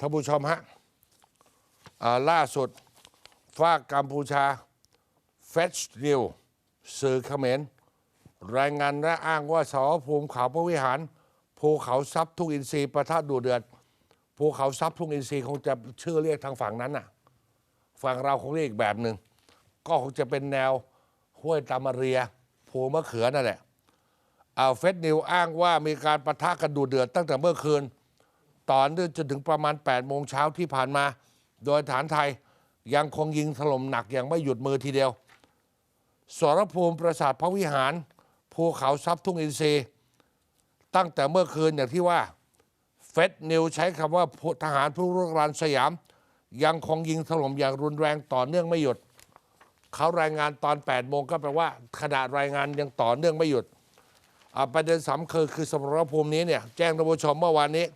ท่านผู้ชมฮะล่าสุดฝากกัมพูชาเฟชนิวสื่อเขมรรายงานและอ้างว่าสาวภูมิเขาพระวิหาร ภูเขาทรัพย์ทุกอินทรีย์ประทัดดูเดือด ภูเขาทรัพย์ทุกอินทรีย์คงจะชื่อเรียกทางฝั่งนั้นน่ะ ฝั่งเราคงเรียกอีกแบบหนึ่ง ก็คงจะเป็นแนวห้วยตามาเรีย ภูมะเขือนั่นแหละเอาเฟสนิวอ้างว่ามีการประทะกันดูเดือดตั้งแต่เมื่อคืน ต่อเนื่องจนถึงประมาณ 8 โมงเช้าที่ผ่านมา โดยฐานไทยยังคงยิงถล่มหนักอย่างไม่หยุดมือทีเดียว สรภูมิปราสาทพระวิหาร ภูเขาทรัพย์ทุ่งอินทรีย์ตั้งแต่เมื่อคืนอย่างที่ว่า เฟสนิวใช้คำว่าทหารผู้รุกรานสยาม ยังคงยิงถล่มอย่างรุนแรงต่อเนื่องไม่หยุด เขารายงานตอน 8 โมงก็แปลว่าขณะรายงานยังต่อเนื่องไม่หยุดประเด็นสำคัญคือสมรภูมินี้เนี่ยแจ้งท่านผู้ชมเมื่อวานนี้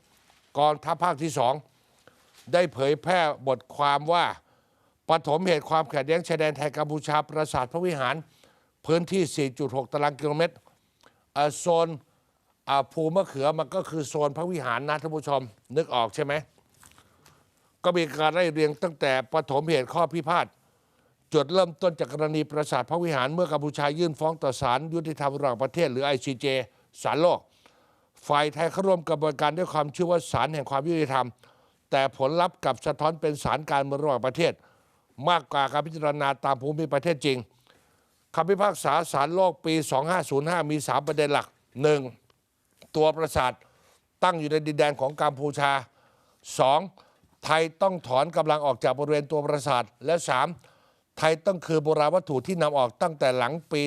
กองทัพภาคที่สองได้เผยแพร่บทความว่าปฐมเหตุความขัดแย้งชายแดนไทยกัมพูชาปราสาทพระวิหาร พื้นที่ 4.6 ตารางกิโลเมตรโซนภูมะเขือมันก็คือโซนพระวิหารนะท่านผู้ชม นึกออกใช่ไหม ก็มีการไล่เรียงตั้งแต่ปฐมเหตุข้อพิพาทจุดเริ่มต้นจากกรณีปราสาทพระวิหารเมื่อกัมพูชายื่นฟ้องต่อศาลยุติธรรมระหว่างประเทศหรือ ICJ ศาลโลก ฝ่ายไทยเข้าร่วมกระบวนการด้วยความเชื่อว่าศาลแห่งความยุติธรรม แต่ผลลัพธ์กับสะท้อนเป็นศาลการเมืองระหว่างประเทศ มากกว่าการพิจารณาตามภูมิประเทศจริงคำพิพากษาศาลโลกปี 2505 มี 3 ประเด็นหลัก 1. ตัวปราสาทตั้งอยู่ในดินแดนของกัมพูชา 2. ไทยต้องถอนกำลังออกจากบริเวณตัวปราสาท และ 3. ไทยต้องคือโบราณวัตถุที่นำออกตั้งแต่หลังปี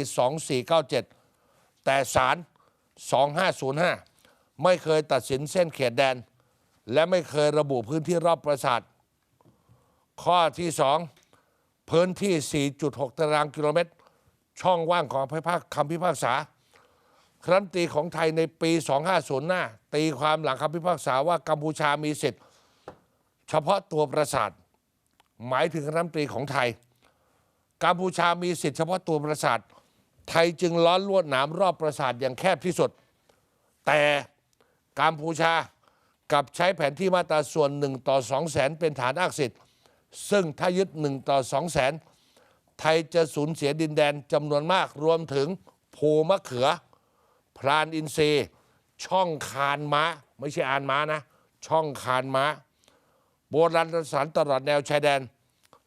2497 แต่ศาล2505 ไม่เคยตัดสินเส้นเขตแดน และไม่เคยระบุพื้นที่รอบปราสาท ข้อที่ 2 พื้นที่ 4.6 ตารางกิโลเมตร ช่องว่างของพิพากคำพิพากษา ครั้นตีของไทยในปี 2505ตีความหลังคำพิพากษาว่ากัมพูชามีสิทธิ์ เฉพาะตัวปราสาท หมายถึงรัฐมนตรีของไทย กัมพูชามีสิทธิ์เฉพาะตัวปราสาท ไทยจึงล้อนลวดหนามรอบปราสาทอย่างแคบที่สุด แต่ กัมพูชากับใช้แผนที่มาตราส่วน 1 ต่อ2แสนเป็นฐานอ้างสิทธิ์ ซึ่งถ้ายึด 1 ต่อ2แสนไทยจะสูญเสียดินแดนจำนวนมากรวมถึงภูมะเขือ พรานอินทรีช่องคานม้า ไม่ใช่อานม้านะ ช่องคานม้า โบราณสถานตลอดแนวชายแดน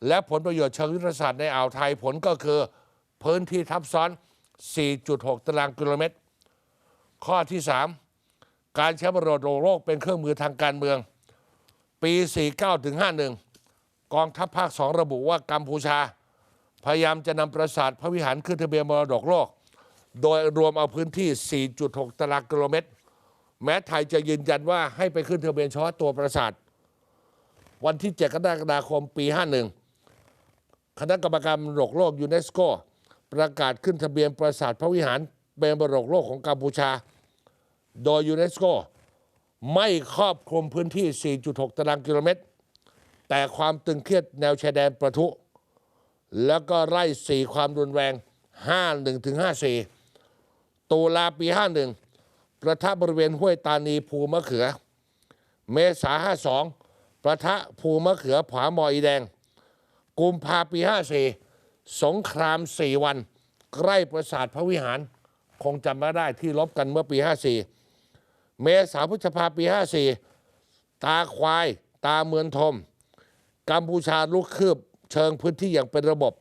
และผลประโยชน์เชิงยุทธศาสตร์ในอ่าวไทยผลก็คือ พื้นที่ทับซ้อน 4.6 ตารางกิโลเมตร ข้อที่ 3 การใช้บรดโลกเป็นเครื่องมือทางการเมือง ปี 49ถึง51 กองทัพภาคสองระบุว่ากัมพูชา พยายามจะนำปราสาทพระวิหารขึ้นทะเบียนมรดกโลก โดยรวมเอาพื้นที่ 4.6 ตารางกิโลเมตร แม้ไทยจะยืนยันว่าให้ไปขึ้นทะเบียนเฉพาะตัวปราสาท วันที่ 7 กรกฎาคมปี 51 คณะกรรมการมรดกโลกยูเนสโกประกาศขึ้นทะเบียนปราสาทพระวิหารเป็นมรดกโลกของกัมพูชา โดยยูเนสโกไม่ครอบคลุมพื้นที่ 4.6 ตารางกิโลเมตร แต่ความตึงเครียดแนวชายแดนประทุ แล้วก็ไล่สี่ความรุนแรง 51ถึง54 ตุลาปี 51 ประทะบริเวณห้วยตานีภูมะเขือ เมษา 52 ประทะภูมะเขือผาหมออีแดง กุมภาปี 54 สงคราม 4 วัน ใกล้ปราสาทพระวิหาร คงจำไม่ได้ที่ลบกันเมื่อปี 54 เมษาพฤษภาปี 54 ตาควาย ตาเมือนทม กัมพูชาลุกคืบ เชิงพื้นที่อย่างเป็นระบบ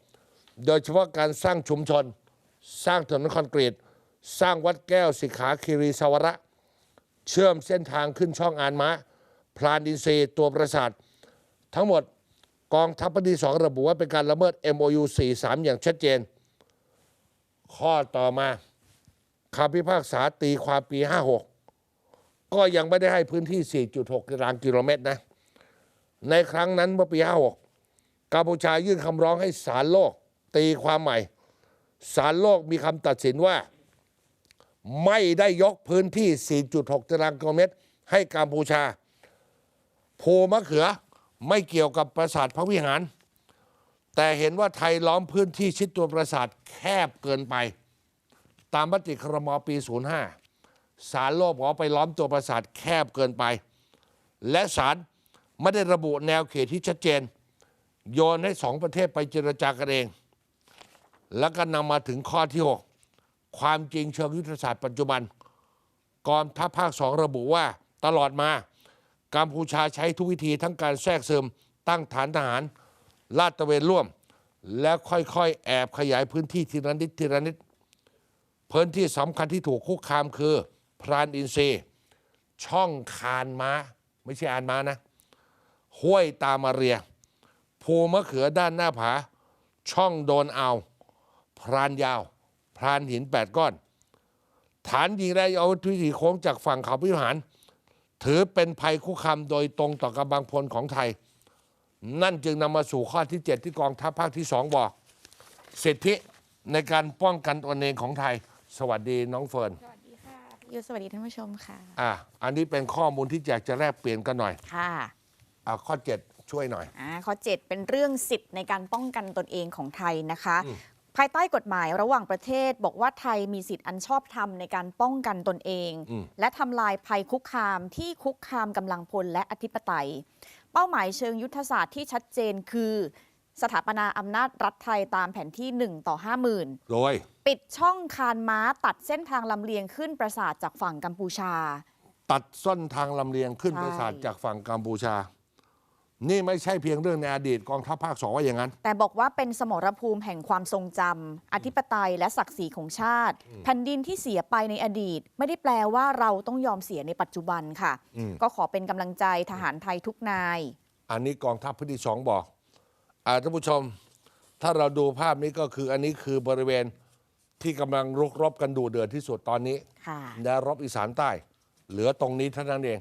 โดยเฉพาะการสร้างชุมชน สร้างถนนคอนกรีต สร้างวัดแก้วสิขาคีรีสวระ เชื่อมเส้นทางขึ้นช่องอานม้าพลานดินซีตัวประสาท ทั้งหมดกองทัพภาคที่สองระบุว่าเป็นการละเมิด MOU 43 อย่างชัดเจน ข้อต่อมาคำพิพากษาตีความปี 56 ก็ยังไม่ได้ให้พื้นที่ 4.6 ตารางกิโลเมตรนะ ในครั้งนั้นเมื่อปี56กัมพูชายื่นคำร้องให้ศาลโลก ตีความใหม่ศาลโลกมีคำตัดสินว่า ไม่ได้ยกพื้นที่ 4.6 ตารางกิโลเมตร ให้กัมพูชาภูมะเขือไม่เกี่ยวกับปราสาทพระวิหาร แต่เห็นว่าไทยล้อมพื้นที่ชิดตัวปราสาทแคบเกินไป ตามมติครมปี 05 ศาลโลกบอไปล้อมตัวปราสาทแคบเกินไป และศาลไม่ได้ระบุแนวเขตที่ชัดเจน โยนให้สองประเทศไปเจรจากันเอง แล้วก็นำมาถึงข้อที่ 6 ความจริงเชิงยุทธศาสตร์ปัจจุบันกองทัพภาคสองระบุว่าตลอดมากัมพูชาใช้ทุกวิธีทั้งการแทรกซึมตั้งฐานทหาร ลาดตระเวนร่วม และค่อยๆ แอบขยายพื้นที่ทีละนิดทีละนิดพื้นที่สำคัญที่ถูกคุกคามคือ พรานอินทรีย์ ช่องคานม้า ไม่ใช่อานม้านะ ห้วยตามาเรีย ภูมะเขือด้านหน้าผา ช่องโดนเอา พรานยาว พรานหินแปดก้อน ฐานยิงได้เอาวิถีโค้งจากฝั่งเขาพิหาร ถือเป็นภัยคุกคามโดยตรงต่อกำลังพลของไทย นั่นจึงนำมาสู่ข้อที่ 7 ที่กองทัพภาคที่สองบอก สิทธิในการป้องกันตนเองของไทย สวัสดีน้องเฟิร์น ยุทธสวัสดีท่านผู้ชมค่ะ อะอันนี้เป็นข้อมูลที่อยากจะแลกเปลี่ยนกันหน่อยค่ะอะข้อ 7 ช่วยหน่อย อ่าข้อ 7 เป็นเรื่องสิทธิ์ในการป้องกันตนเองของไทยนะคะ อืม ภายใต้กฎหมายระหว่างประเทศ บอกว่าไทยมีสิทธิ์อันชอบธรรมในการป้องกันตนเอง อืม และทำลายภัยคุกคามที่คุกคามกำลังพลและอธิปไตย เป้าหมายเชิงยุทธศาสตร์ที่ชัดเจนคือ สถาปนาอำนาจรัฐไทยตามแผนที่ 1 ต่อ 50,000 โดย ปิดช่องคานม้าตัดเส้นทางลำเลียงขึ้นปราสาทจากฝั่งกัมพูชา ตัดส้นทางลำเลียงขึ้นใช่ ปราสาทจากฝั่งกัมพูชา นี่ไม่ใช่เพียงเรื่องในอดีตกองทัพภาคสองว่าอย่างนั้น แต่บอกว่าเป็นสมรภูมิแห่งความทรงจำอธิปไตยและศักดิ์ศรีของชาติ แผ่นดินที่เสียไปในอดีต ไม่ได้แปลว่าเราต้องยอมเสียในปัจจุบันค่ะ อืม ก็ขอเป็นกำลังใจทหารไทยทุกนาย อันนี้กองทัพภาคที่สองบอกอ่า ท่านผู้ชม ถ้าเราดูภาพนี้ก็คืออันนี้คือบริเวณที่กำลังรุกรบกันดูเดือดที่สุดตอนนี้ค่ะแนวรบอีสานใต้ เหลือตรงนี้เท่านั้นเอง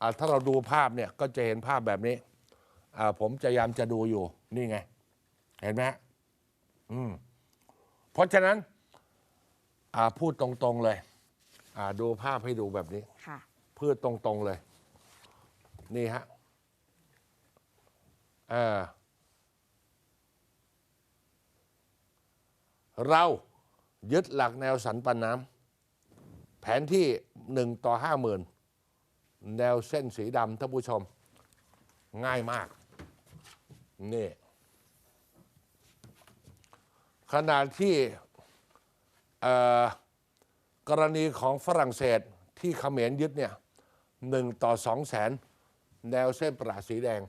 อาถ้าเราดูภาพเนี่ยก็จะเห็นภาพแบบนี้อ่าผมจะพยายามจะดูอยู่นี่ไง เห็นไหมฮะอืมเพราะฉะนั้นอ่าพูดตรงๆเลยอ่าดูภาพให้ดูแบบนี้ ค่ะพูดตรงๆเลย นี่ฮะเออ เรายึดหลักแนวสันปันน้ำแผนที่หนึ่งต่อห้าหมื่นแนวเส้นสีดำท่านผู้ชม ง่ายมาก นี่ขนาดที่กรณีของฝรั่งเศสที่เขมรยึดเนี่ยหนึ่งต่อสองแสนแนวเส้นประหลาสีแดง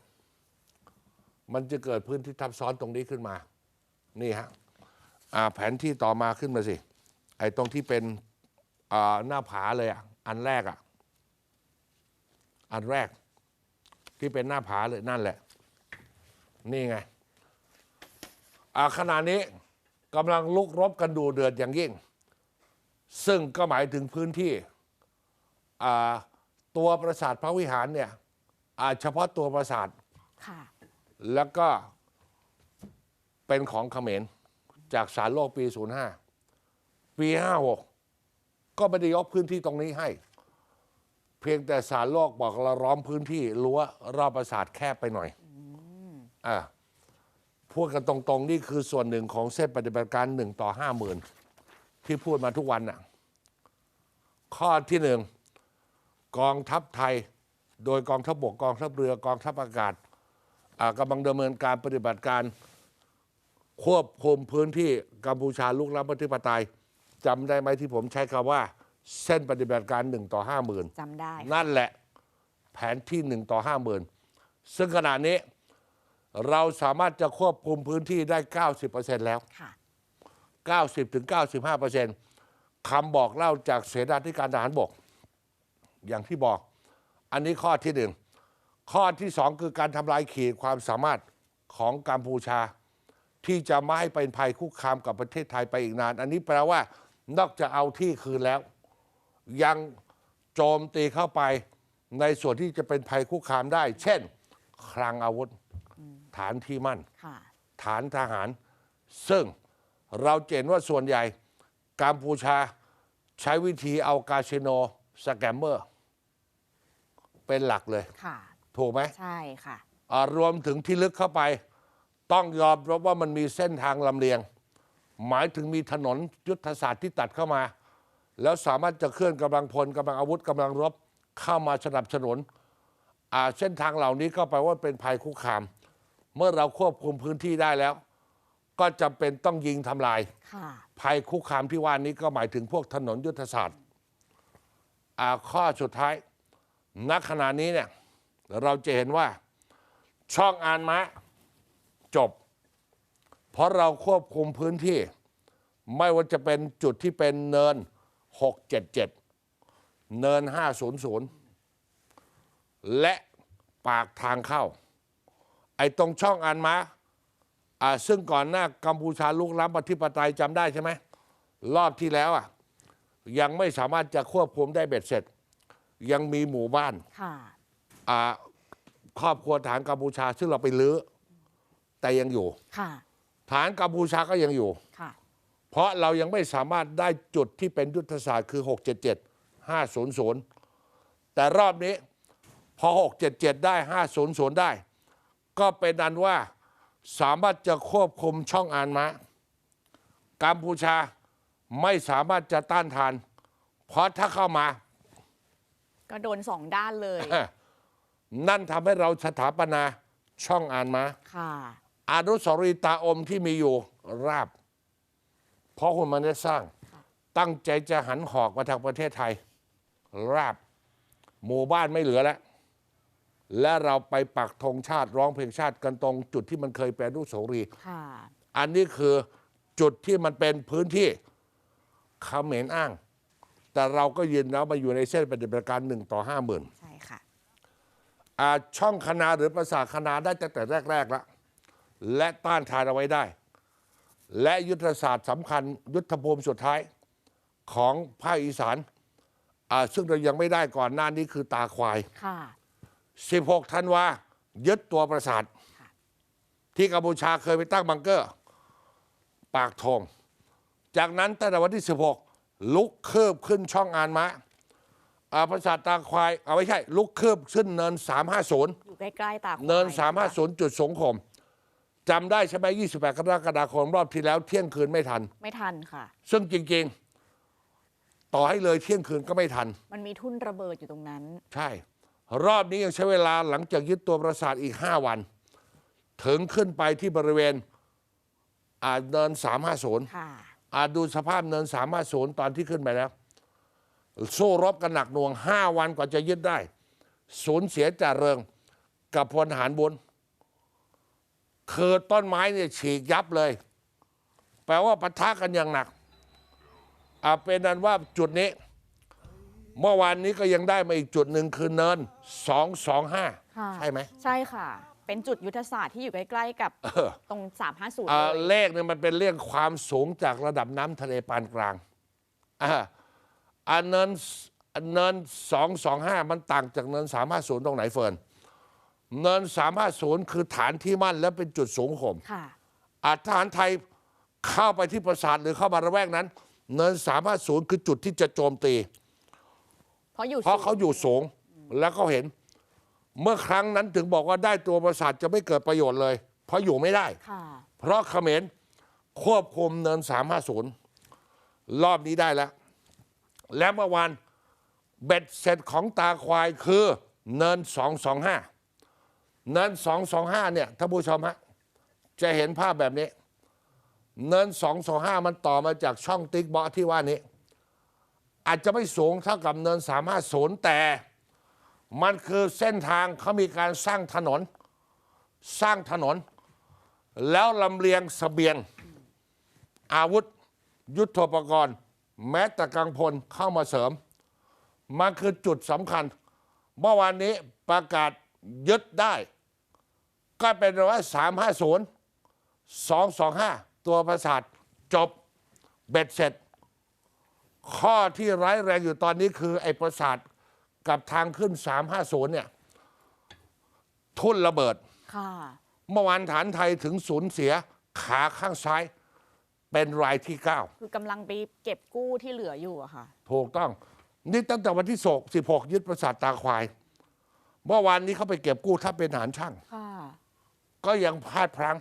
มันจะเกิดพื้นที่ทับซ้อนตรงนี้ขึ้นมา นี่ฮะ แผนที่ต่อมาขึ้นมาสิ ไอ้ตรงที่เป็นอ่าหน้าผาเลยอะ อันแรกอะ อันแรก ที่เป็นหน้าผาเลยนั่นแหละ นี่ไงอ่าขณะนี้กำลังลุกรบกันดูเดือดอย่างยิ่ง ซึ่งก็หมายถึงพื้นที่อ่าตัวปราสาทพระวิหารเนี่ยอ่าเฉพาะตัวปราสาทค่ะแล้วก็เป็นของเขมร จากสารโลกปี 05 ปี 56 ก็ไม่ได้ยกพื้นที่ตรงนี้ให้ เพียงแต่สารโลกบอกเราล้อมพื้นที่รั้วรอบปราสาทแคบไปหน่อยอ่าพูดกันตรงๆ นี่คือส่วนหนึ่งของเส้นปฏิบัติการหนึ่งต่อห้าหมื่นที่พูดมาทุกวันน่ะ ข้อที่หนึ่งกองทัพไทย โดยกองทัพบกกองทัพเรือกองทัพอากาศอ่ากำลังดำเนินการปฏิบัติการ ควบคุมพื้นที่กัมพูชาลุกล้ำประเทศไทยจำได้ไหมที่ผมใช้คำว่า เส้นปฏิบัติการหนึ่งต่อห้าหมื่นจำได้ นั่นแหละแผนที่หนึ่งต่อห้าหมื่นซึ่งขณะนี้เราสามารถจะควบคุมพื้นที่ได้ 90%แล้วค่ะ90ถึง95%คำบอกเล่าจากเสนาธิการทหารบก อย่างที่บอก อันนี้ข้อที่หนึ่งข้อที่สองคือการทำลายขีดความสามารถของกัมพูชา ที่จะไม่ให้เป็นภัยคุกคามกับประเทศไทยไปอีกนาน อันนี้แปลว่านอกจากเอาที่คืนแล้ว ยังโจมตีเข้าไปในส่วนที่จะเป็นภัยคุกคามได้ เช่น คลังอาวุธ ฐานที่มั่นค่ะฐานทหาร ซึ่งเราเห็นว่าส่วนใหญ่กัมพูชาใช้วิธีเอากาสิโนสแกมเมอร์ เป็นหลักเลยค่ะถูกไหมใช่ค่ะอ่ารวมถึงที่ลึกเข้าไป ต้องยอมรับว่ามันมีเส้นทางลำเลียง หมายถึงมีถนนยุทธศาสตร์ที่ตัดเข้ามา แล้วสามารถจะเคลื่อนกำลังพลกำลังอาวุธกำลังรบเข้ามาสนับสนุนอ่าเส้นทางเหล่านี้ก็แปลว่าเป็นภัยคุกคาม เมื่อเราควบคุมพื้นที่ได้แล้ว ก็จำเป็นต้องยิงทำลายค่ะภัยคุกคามที่ว่านี้ก็หมายถึงพวกถนนยุทธศาสตร์อ่าข้อสุดท้ายณขณะนี้เนี่ยเราจะเห็นว่าช่องอานมะ จบ เพราะเราควบคุมพื้นที่ ไม่ว่าจะเป็นจุดที่เป็นเนิน 677 เนิน 500 และปากทางเข้า ไอ้ตรงช่องอานมะอ่าซึ่งก่อนหน้ากัมพูชาลุกล้ำประธิปไตยจำได้ใช่ไหม รอบที่แล้วอะยังไม่สามารถจะควบคุมได้เบ็ดเสร็จ ยังมีหมู่บ้าน ค่ะ อ่าครอบครัวฐานกัมพูชา ซึ่งเราไปลื้อ แต่ยังอยู่ ค่ะ ฐานกัมพูชาก็ยังอยู่ ค่ะ เพราะเรายังไม่สามารถได้จุดที่เป็นยุทธศาสตร์คือ 677 500 แต่รอบนี้พอ 677 ได้ 500 ได้ ก็เป็นนันว่าสามารถจะควบคุมช่องอานมะกัมพูชาไม่สามารถจะต้านทาน เพราะถ้าเข้ามา ก็โดนสองด้านเลย นั่นทำให้เราสถาปนาช่องอานมะค่ะ อนุสาวรีย์ตาอมที่มีอยู่ราบ เพราะคนมันได้สร้าง ตั้งใจจะหันหอกมาทางประเทศไทย ราบ หมู่บ้านไม่เหลือแล้ว และเราไปปักธงชาติร้องเพลงชาติกันตรงจุดที่มันเคยเป็นอนุสาวรีย์ค่ะอันนี้คือจุดที่มันเป็นพื้นที่เขมรอ้าง แต่เราก็ยืนแล้วมาอยู่ในเส้นปฏิบัติการหนึ่งต่อห้าหมื่นใช่ค่ะอ่าช่องคณาหรือประสาทคณาได้ตั้งแต่แรก ๆ แล้ว และต้านทานเอาไว้ได้ และยุทธศาสตร์สำคัญยุทธภูมิสุดท้ายของภาคอีสานอ่าซึ่งเรายังไม่ได้ก่อนหน้านี้คือตาควายค่ะ16 ธันวายึดตัวประสาท ที่กัมพูชาเคยไปตั้งบังเกอร์ ปากทอง จากนั้นตั้งแต่วันที่ 16 ลุกคืบขึ้นช่องอานมะอ่าประสาทตาควาย เอาไม่ใช่ ลุกคืบขึ้นเนิน 350 อยู่ใกล้ๆตาควาย เนินค่ะ350 จุดสงคม จำได้ใช่ไหม28 กรกฎาคมรอบที่แล้วเที่ยงคืนไม่ทัน ไม่ทันค่ะ ซึ่งจริงๆ ต่อให้เลยเที่ยงคืนก็ไม่ทัน มันมีทุ่นระเบิดอยู่ตรงนั้น ใช่ รอบนี้ยังใช้เวลาหลังจากยึดตัวปราสาทอีก 5 วัน ถึงขึ้นไปที่บริเวณอ่าเนิน 350 ค่ะ อาดูสภาพเนิน 350 ตอนที่ขึ้นไปแล้ว สู้รบกันหนักหน่วง 5 วันกว่าจะยึดได้ สูญเสียจ่าเริงกับพลทหารบุ ญคือต้นไม้เนี่ยฉีกยับเลย แปลว่าปะทะกันอย่างหนักอ่าเป็นนั้นว่าจุดนี้ เมื่อวานนี้ก็ยังได้มาอีกจุดหนึ่งคือเนิน 225ค่ะใช่ไหม ใช่ค่ะ เป็นจุดยุทธศาสตร์ที่อยู่ใกล้ๆกับเออตรง 350อ่าเลยเลขเนี่ยมันเป็นเรื่องความสูงจากระดับน้ำทะเลปานกลางอ่าอันเนินเนินสองสองห้ามันต่างจากเนินสามห้าศูนย์ตรงไหนเฟิร์น เนินสามห้าศูนย์คือฐานที่มั่นและเป็นจุดสูงข่มค่ะ อาทหารไทยเข้าไปที่ปราสาทหรือเข้ามาระแวกนั้น เนินสามห้าศูนย์คือจุดที่จะโจมตี เพราะอยู่เพราะเขาอยู่สูงแล้วเขาเห็น เมื่อครั้งนั้นถึงบอกว่าได้ตัวปราสาทจะไม่เกิดประโยชน์เลย เพราะอยู่ไม่ได้ ค่ะ เพราะเขมรควบคุมเนิน350รอบนี้ได้แล้ว และเมื่อวานเบ็ดเสร็จของตาควายคือเนิน225 เนิน225เนี่ยท่านผู้ชมฮะจะเห็นภาพแบบนี้ เนิน225มันต่อมาจากช่องติ๊กเบาะที่ว่านี้ อาจจะไม่สูงเท่ากับเนิน350แต่มันคือเส้นทางเขามีการสร้างถนน สร้างถนน แล้วลำเลียงสเสบียง อาวุธ ยุทโธปกรณ์ แม้แต่กังพลเข้ามาเสริม มันคือจุดสำคัญ เมื่อวานนี้ประกาศยึดได้ ก็เป็นว่า350 225ตัวประสาทจบเบ็ดเสร็จ ข้อที่ร้ายแรงอยู่ตอนนี้คือ ไอ้ประสาทกับทางขึ้น350เนี่ย ทุ่นระเบิด ค่ะเมื่อวานฐานไทยถึงสูญเสียขาข้างซ้าย เป็นรายที่ คือกำลังไปเก็บกู้ที่เหลืออยู่อะค่ะ 9 ถูกต้อง นี่ตั้งแต่วันที่ 16ยึดประสาทตาควาย เมื่อวานนี้เขาไปเก็บกู้ถ้าเป็นฐานช่าง ค่ะ ก็ยังพลาดพลั้ง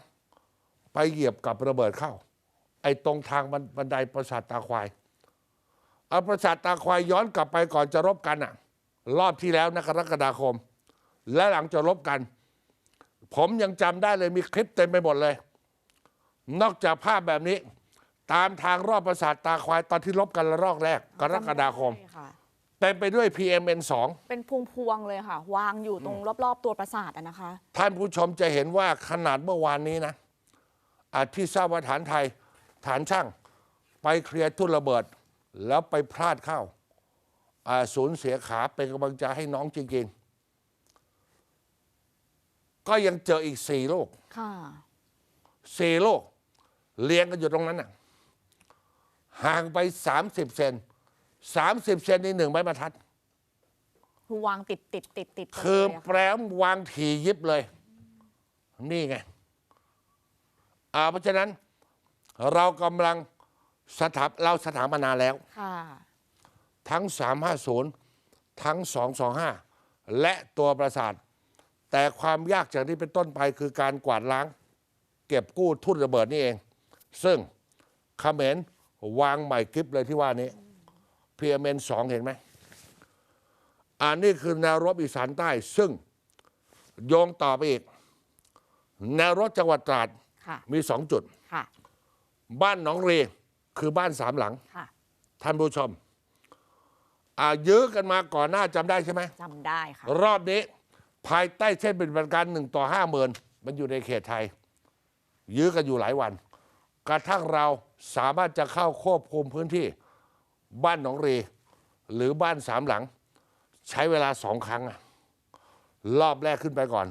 ไปเหยียบกับระเบิดเข้า ไอ้ตรงทางบันบนไดประสาทตาควายเอาประสาทตาควายย้อนกลับไปก่อนจะรบกันอะรอบที่แล้วนะกรกฎาคม และหลังจากรบกัน ผมยังจำได้เลยมีคลิปเต็มไปหมดเลย นอกจากภาพแบบนี้ ตามทางรอบประสาทตาควายตอนที่รบกันระลอกแรก กรกฎาคม เต็มไปด้วย PMN2 เป็นพวงพวงๆเลยค่ะ วางอยู่ตรงรอบๆ ตัวปราสาทอะนะคะ ท่านผู้ชมจะเห็นว่าขนาดเมื่อวานนี้นะอาที่ทราบว่าฐานไทย ฐานช่าง ไปเคลียร์ทุ่นระเบิด แล้วไปพลาดเข้าอ่าสูญเสียขาเป็นกำลังใจให้น้องจริงๆ ก็ยังเจออีกสี่ลูกค่ะ สี่ลูกเลี้ยงกันอยู่ตรงนั้นน่ะห่างไปสามสิบเซน สามสิบเซนนี่หนึ่งไม้บรรทัด คือวางติดติดติดติดกันคือเลยะแปรมวางถี่ยิบเลย นี่ไงอ่าเพราะฉะนั้นเรากำลังสถาปเราสถาปนาแล้ว ค่ะ ทั้ง 350 ทั้ง 225 และตัวประสาท แต่ความยากจากนี้เป็นต้นไปคือการกวาดล้าง เก็บกู้ทุ่นระเบิดนี่เอง ซึ่งเขมรวางใหม่กริปเลยที่ว่านี้ PMN 2เห็นไหมอันนี้คือแนวรบอีสานใต้ ซึ่งโยงต่อไปอีก แนวรบจังหวัดตราดค่ะมีสองจุดค่ะบ้านหนองเรีคือบ้านสามหลังค่ะท่านผู้ชมอ่ายื้อกันมาก่อนหน้าจำได้ใช่ไหมจำได้ค่ะ รอบนี้ ภายใต้เส้นปฏิบัติการหนึ่งต่อห้าหมื่นมันอยู่ในเขตไทย ยื้อกันอยู่หลายวัน กระทั่งเราสามารถจะเข้าควบคุมพื้นที่ บ้านหนองรีหรือบ้านสามหลัง ใช้เวลาสองครั้งอะรอบแรกขึ้นไปก่อน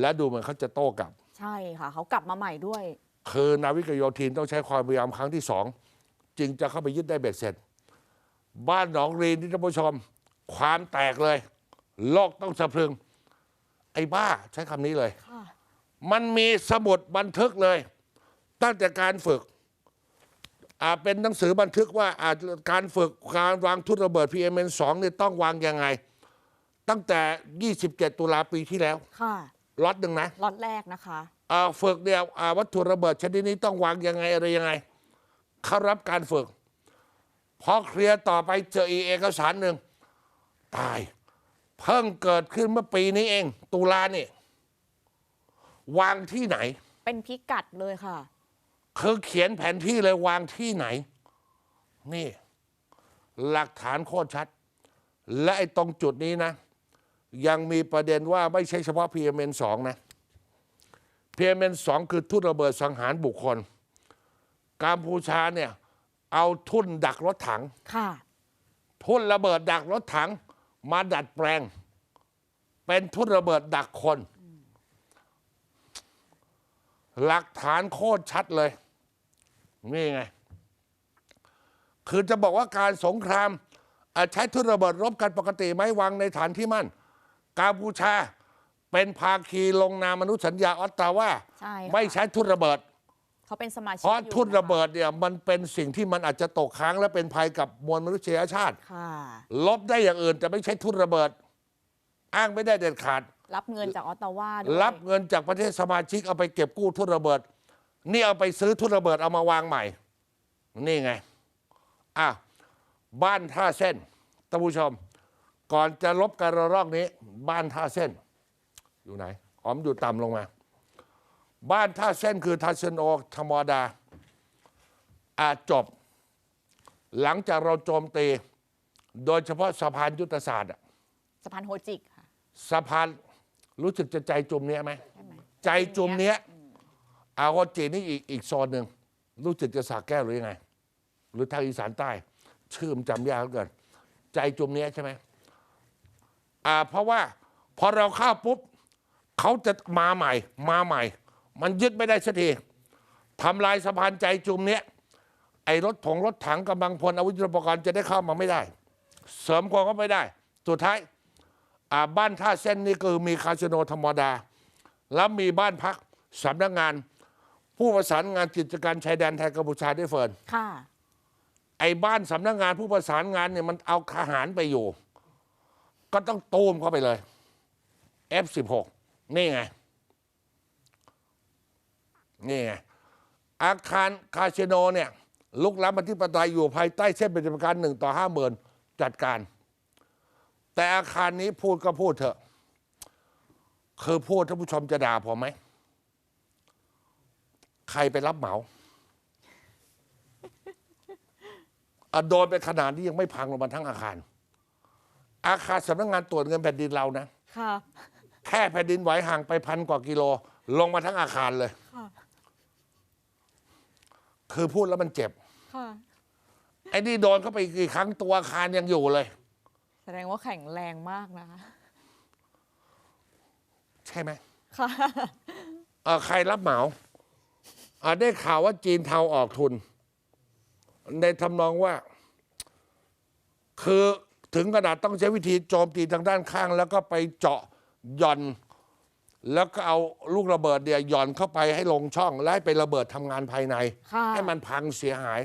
และดูเหมือนเขาจะโต้กลับ ใช่ค่ะ เขากลับมาใหม่ด้วย คือนาวิกโยธินต้องใช้ความพยายามครั้งที่สองจึงจะเข้าไปยึดได้เบ็ดเสร็จ บ้านหนองรีนี่ท่านผู้ชม ความแตกเลย โลกต้องสะพรึง ไอ้บ้าใช้คำนี้เลยค่ะมันมีสมุดบันทึกเลย ตั้งแต่การฝึกอ่า เป็นหนังสือบันทึกว่าอ่าการฝึกการวางทุนระเบิด PMN 2 เนี่ยต้องวางยังไง ตั้งแต่ 27 ตุลาปีที่แล้วค่ะล็อตหนึ่งนะล็อตแรกนะคะอ่าฝึกเนี่ยอ่าวัตถุระเบิดชนิดนี้ต้องวางยังไงอะไรยังไง เขารับการฝึกพอเคลียร์ต่อไปเจออีกเอกสารหนึ่งตาย เพิ่งเกิดขึ้นเมื่อปีนี้เอง ตุลาเนี่ยวางที่ไหน เป็นพิกัดเลยค่ะ คือเขียนแผนที่เลยวางที่ไหน นี่ หลักฐานโคตรชัด และไอ้ตรงจุดนี้นะ ยังมีประเด็นว่าไม่ใช่เฉพาะ PMN 2 นะ PMN 2 คือทุ่นระเบิดสังหารบุคคล กัมพูชาเนี่ย เอาทุ่นดักรถถังค่ะทุ่นระเบิดดักรถถัง มาดัดแปลง เป็นทุ่นระเบิดดักคนหลักฐานโคตรชัดเลย นี่ไง คือจะบอกว่าการสงครามอะใช้ทุ่นระเบิดรบกันปกติไหมวางในฐานที่มั่นกัมพูชาเป็นภาคีลงนามอนุสัญญาออตตาวาใช่ค่ะไม่ใช้ทุ่นระเบิดเขาเป็นสมาชิกเพราะอยู่ทุ่นระเบิดคเนี่ยมันเป็นสิ่งที่มันอาจจะตกค้างและเป็นภัยกับมวลมนุษยชาติค่ะลบได้อย่างอื่นแต่ไม่ใช่ทุนระเบิด อ้างไม่ได้เด็ดขาด รับเงินจากออตตาวาด้วยรับเงินจากประเทศสมาชิกเอาไปเก็บกู้ทุนระเบิด นี่เอาไปซื้อทุนระเบิดเอามาวางใหม่ นี่ไงอะบ้านท่าเส้นท่านผู้ชม ก่อนจะลบการระลอกนี้ บ้านท่าเส้น อยู่ไหนอ๋อมอยู่ต่ำลงมา บ้านท่าเส้นคือทัศนโอธรรมดาอาจจบ หลังจากเราโจมตี โดยเฉพาะสะพานยุทธศาสตร์อะสะพานโฮจิกค่ะสะพานรู้สึกจะใจจุ่มเนี้ยไหม ใช่ไหมใจจุ่มเนี้ย อาวจีนี่อีกอีกโซนหนึ่งรู้สึกจะสากแก้วหรือยังไง หรือทางอีสานใต้ ชื่อมจำยากเหลือเกินใจจุ่มเนี้ยใช่ไหมอ่าเพราะว่าพอเราเข้าปุ๊บเขาจะมาใหม่ มาใหม่ มันยึดไม่ได้สักทีทำลายสะพานใจจุ่มเนี้ยไอ้รถถงรถถังกำลังพลอาวุธยุทโธปกรณ์จะได้เข้ามาไม่ได้ เสริมความก็ไม่ได้ สุดท้ายอ่าบ้านท่าเส้นนี่คือมีคาสิโนธรรมดา แล้วมีบ้านพักสำนักงาน ผู้ประสานงานกิจการชายแดนไทยกัมพูชาด้วยเฟิร์นค่ะ ไอ้บ้านสำนักงานผู้ประสานงานเนี่ยมันเอาทหารไปอยู่ ก็ต้องตูมเข้าไปเลย F16 นี่ไง นี่ไง อาคารคาสิโนเนี่ยลุกล้ำอธิปไตยอยู่ภายใต้เส้นปฏิบัติการหนึ่งต่อห้าหมื่นจัดการ แต่อาคารนี้พูดก็พูดเถอะ คือพูดท่านผู้ชมจะด่าผมไหม ใครไปรับเหมาอะโดนไปขนาดนี้ยังไม่พังลงมาทั้งอาคาร อาคารสำนักงานตรวจเงินแผ่นดินเรานะค่ะแค่แผ่นดินไหวห่างไปพันกว่ากิโล ลงมาทั้งอาคารเลยค่ะคือพูดแล้วมันเจ็บค่ะไอ้นี่โดนเข้าไปกี่ครั้งตัวอาคารยังอยู่เลย แสดงว่าแข็งแรงมากนะคะ ใช่ไหมค่ะเออใครรับเหมาอ่า ได้ข่าวว่าจีนเทาออกทุน ในทำนองว่า คือถึงขนาดต้องใช้วิธีโจมตีทางด้านข้าง แล้วก็ไปเจาะหย่อน แล้วก็เอาลูกระเบิดเนี่ยหย่อนเข้าไปให้ลงช่อง และให้ไประเบิดทำงานภายในค่ะให้มันพังเสียหาย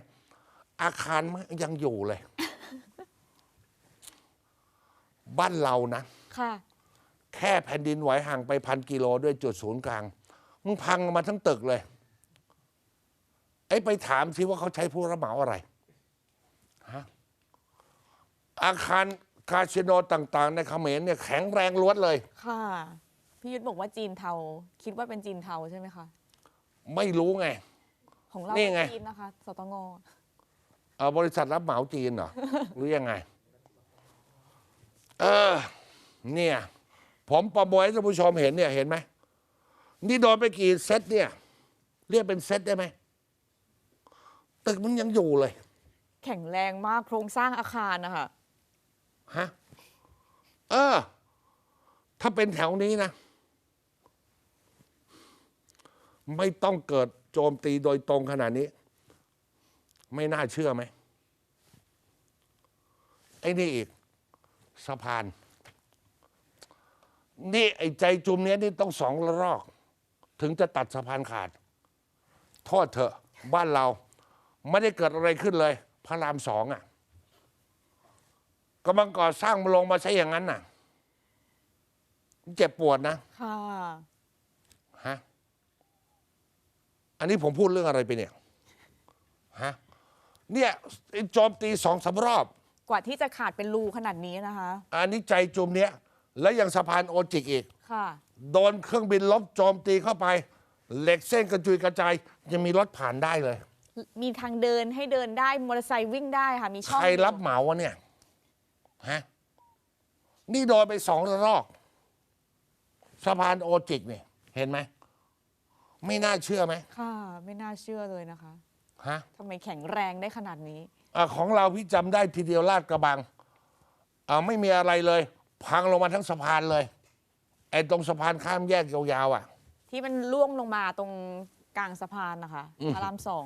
อาคารมันยังอยู่เลย บ้านเรานะค่ะแค่แผ่นดินไหวห่างไปพันกิโลด้วยจุดศูนย์กลางมึงพังมาทั้งตึกเลย ไอ้ไปถามสิว่าเขาใช้ผู้รับเหมาอะไรฮะอาคารคาสิโนต่าง ๆ ในเขมรเนี่ยแข็งแรงล้วนเลย ค่ะ พี่ยุทธบอกว่าจีนเทา คิดว่าเป็นจีนเทาใช่ไหมคะ ไม่รู้ไง ของเรานี่ไงจีนนะคะ สตง เอ่อบริษัทรับเหมาจีนเหรอ หรือยังไง เออ เนี่ย ผมประมวลให้ท่านผู้ชมเห็นเนี่ยเห็นไหม นี่โดนไปกี่เซตเนี่ย เรียกเป็นเซตได้ไหม ตึกมันยังอยู่เลย แข็งแรงมากโครงสร้างอาคารนะคะฮะ เออ ถ้าเป็นแถวนี้นะ ไม่ต้องเกิดโจมตีโดยตรงขนาดนี้ ไม่น่าเชื่อไหม ไอ้นี่อีกสะพาน นี่ไอ้ใจจุมเนี้ยนี่ต้องสองระลอก ถึงจะตัดสะพานขาด โทษเถอะ บ้านเรา ไม่ได้เกิดอะไรขึ้นเลย พระรามสองอะกำลังก่อสร้างมาลงมาใช้อย่างนั้นน่ะ เจ็บปวดนะค่ะฮะอันนี้ผมพูดเรื่องอะไรไปเนี่ยฮะเนี่ยไอ้โจมตีสองสามรอบ กว่าที่จะขาดเป็นรูขนาดนี้นะคะ อันนี้ใจจุมเนี้ยแล้วยังสะพานโอจิกอีกค่ะ โดนเครื่องบินลบโจมตีเข้าไป เหล็กเส้นกระจุยกระจายยังมีรถผ่านได้เลย มีทางเดินให้เดินได้มอเตอร์ไซค์วิ่งได้ค่ะมีช่องใครรับเหมาวะเนี่ยฮะนี่โดนไปสองระลอกสะพานโอจิกเนี่ยเห็นไหมไม่น่าเชื่อไหมค่ะ ไม่น่าเชื่อเลยนะคะฮะทำไมแข็งแรงได้ขนาดนี้อาของเราพี่จำได้ทีเดียวลาดกระบังอ่าไม่มีอะไรเลย พังลงมาทั้งสะพานเลยไอ้ตรงสะพานข้ามแยกยาวๆอะ ที่มันล่วงลงมาตรงกลางสะพานนะคะพระรามสอง